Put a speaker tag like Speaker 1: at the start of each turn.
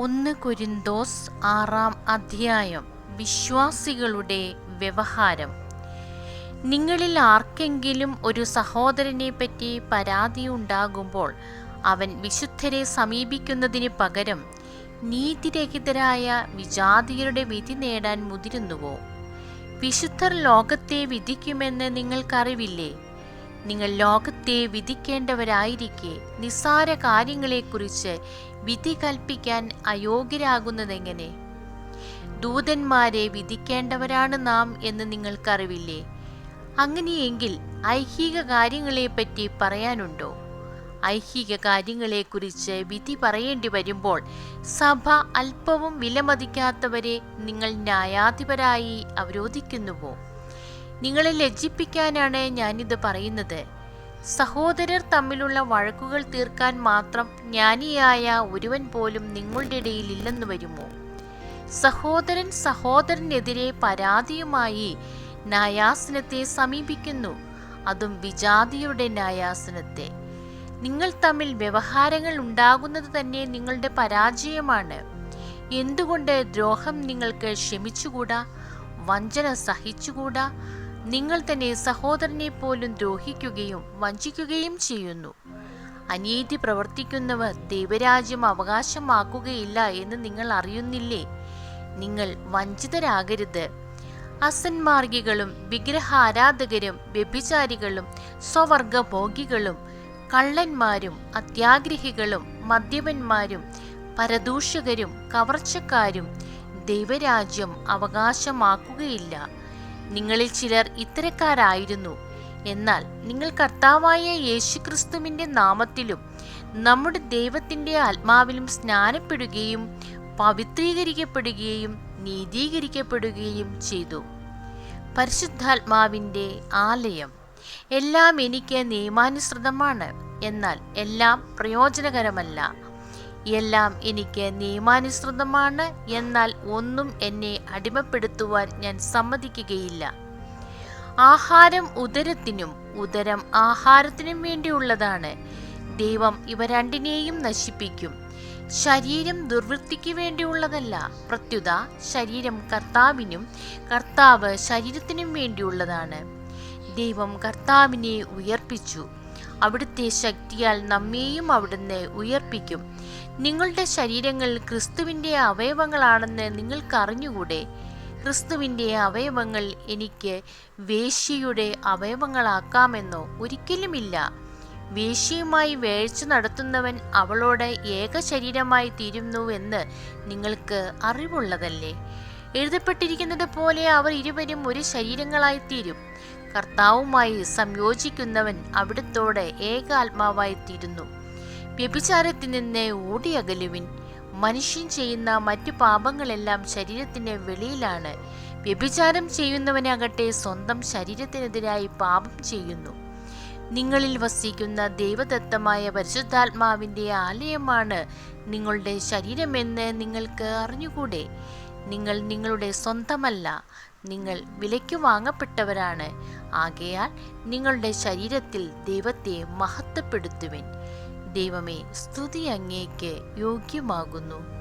Speaker 1: ഒന്ന് കുരിന്തോസ് ആറാം അധ്യായം. വിശ്വാസികളുടെ വ്യവഹാരം. നിങ്ങളിൽ ആർക്കെങ്കിലും ഒരു സഹോദരനെ പറ്റി പരാതി ഉണ്ടാകുമ്പോൾ അവൻ വിശുദ്ധരെ സമീപിക്കുന്നതിന് പകരം നീതിരഹിതരായ വിജാതിയരുടെ വിധി നേടാൻ മുതിരുന്നുവോ? വിശുദ്ധർ ലോകത്തെ വിധിക്കുമെന്ന് നിങ്ങൾക്കറിവില്ലേ? നിങ്ങൾ ലോകത്തെ വിധിക്കേണ്ടവരായിരിക്കെ. നിസ്സാര കാര്യങ്ങളെക്കുറിച്ച് വിധി കൽപ്പിക്കാൻ അയോഗ്യരാകുന്നതെങ്ങനെ? ദൂതന്മാരെ വിധിക്കേണ്ടവരാണ് നാം എന്ന് നിങ്ങൾക്കറിവില്ലേ? അങ്ങനെയെങ്കിൽ ഐഹിക കാര്യങ്ങളെപ്പറ്റി പറയാനുണ്ടോ? ഐഹിക കാര്യങ്ങളെക്കുറിച്ച് വിധി പറയേണ്ടി വരുമ്പോൾ സഭ അല്പവും വിലമതിക്കാത്തവരെ നിങ്ങൾ ന്യായാധിപരായി അവരോധിക്കുന്നുവോ? നിങ്ങളെ ലജ്ജിപ്പിക്കാനാണ് ഞാനിത് പറയുന്നത്. സഹോദരർ തമ്മിലുള്ള വഴക്കുകൾ തീർക്കാൻ മാത്രം ജ്ഞാനിയായ ഒരുവൻ പോലും നിങ്ങളുടെ ഇടയിൽ ഇല്ലെന്ന് വരുമോ? സഹോദരൻ സഹോദരനെതിരെ പരാതിയുമായി ന്യായാസനത്തെ സമീപിക്കുന്നു. അതും വിജാതിയുടെ ന്യായാസനത്തെ. നിങ്ങൾ തമ്മിൽ വ്യവഹാരങ്ങൾ ഉണ്ടാകുന്നത് തന്നെ നിങ്ങളുടെ പരാജയമാണ്. എന്തുകൊണ്ട് ദ്രോഹം നിങ്ങൾക്ക് ക്ഷമിച്ചുകൂടാ? വഞ്ചന സഹിച്ചുകൂടാ? നിങ്ങൾ തന്നെ സഹോദരനെ പോലും ദ്രോഹിക്കുകയും വഞ്ചിക്കുകയും ചെയ്യുന്നു. അനീതി പ്രവർത്തിക്കുന്നവർ ദൈവരാജ്യം അവകാശമാക്കുകയില്ല എന്ന് നിങ്ങൾ അറിയുന്നില്ലേ? നിങ്ങൾ വഞ്ചിതരാകരുത്. അസന്മാർഗികളും വിഗ്രഹാരാധകരും വ്യഭിചാരികളും സ്വവർഗഭോഗികളും കള്ളന്മാരും അത്യാഗ്രഹികളും മദ്യപന്മാരും പരദൂഷകരും കവർച്ചക്കാരും ദൈവരാജ്യം അവകാശമാക്കുകയില്ല. നിങ്ങളിൽ ചിലർ ഇത്തരക്കാരായിരുന്നു. എന്നാൽ നിങ്ങൾ കർത്താവായ യേശുക്രിസ്തുവിന്റെ നാമത്തിലും നമ്മുടെ ദൈവത്തിന്റെ ആത്മാവിലും സ്നാനപ്പെടുകയും പവിത്രീകരിക്കപ്പെടുകയും നീതീകരിക്കപ്പെടുകയും ചെയ്തു. പരിശുദ്ധാത്മാവിന്റെ ആലയം എല്ലാം എനിക്ക് നിയമാനുസൃതമാണ്. എന്നാൽ എല്ലാം പ്രയോജനകരമല്ല. എല്ലാം എനിക്ക് നിയമാനുസൃതമാണ്. എന്നാൽ ഒന്നും എന്നെ അടിമപ്പെടുത്തുവാൻ ഞാൻ സമ്മതിക്കുകയില്ല. ആഹാരം ഉദരത്തിനും ഉദരം ആഹാരത്തിനും വേണ്ടിയുള്ളതാണ്. ദൈവം ഇവ രണ്ടിനെയും നശിപ്പിക്കും. ശരീരം ദുർവൃത്തിക്ക് വേണ്ടിയുള്ളതല്ല. പ്രത്യുത ശരീരം കർത്താവിനും കർത്താവ് ശരീരത്തിനും വേണ്ടിയുള്ളതാണ്. ദൈവം കർത്താവിനെ ഉയർപ്പിച്ചു. അവിടുത്തെ ശക്തിയാൽ നമ്മെയും അവിടുന്ന് ഉയർപ്പിക്കും. നിങ്ങളുടെ ശരീരങ്ങൾ ക്രിസ്തുവിന്റെ അവയവങ്ങളാണെന്ന് നിങ്ങൾക്കറിഞ്ഞുകൂടെ? ക്രിസ്തുവിന്റെ അവയവങ്ങൾ എനിക്ക് വേശ്യയുടെ അവയവങ്ങളാക്കാമെന്നോ? ഒരിക്കലുമില്ല. വേശ്യയുമായി വേഴ്ച നടത്തുന്നവൻ അവളോട് ഏക ശരീരമായി തീരുന്നുവെന്ന് നിങ്ങൾക്ക് അറിവുള്ളതല്ലേ? എഴുതപ്പെട്ടിരിക്കുന്നത് പോലെ അവർ ഇരുവരും ഒരു ശരീരങ്ങളായി തീരും. കർത്താവുമായി സംയോജിക്കുന്നവൻ അവിടുത്തോടെ ഏക ആത്മാവായി തീരുന്നു വ്യഭിചാരത്തിൽ നിന്ന് ഓടിയകലുവിൻ മനുഷ്യൻ ചെയ്യുന്ന മറ്റു പാപങ്ങളെല്ലാം ശരീരത്തിന് വെളിയിലാണ്. വ്യഭിചാരം ചെയ്യുന്നവനാകട്ടെ സ്വന്തം ശരീരത്തിനെതിരായി പാപം ചെയ്യുന്നു. നിങ്ങളിൽ വസിക്കുന്ന ദൈവദത്തമായ പരിശുദ്ധാത്മാവിന്റെ ആലയമാണ് നിങ്ങളുടെ ശരീരമെന്ന് നിങ്ങൾക്ക് അറിഞ്ഞുകൂടെ. നിങ്ങൾ നിങ്ങളുടെ സ്വന്തമല്ല നിങ്ങൾ വിലയ്ക്ക് വാങ്ങപ്പെട്ടവരാണ്. ആകയാൽ നിങ്ങളുടെ ശരീരത്തിൽ ദൈവത്തെ മഹത്വപ്പെടുത്തുവിൻ. ദൈവമേ സ്തുതി അങ്ങേക്ക് യോഗ്യമാകുന്നു.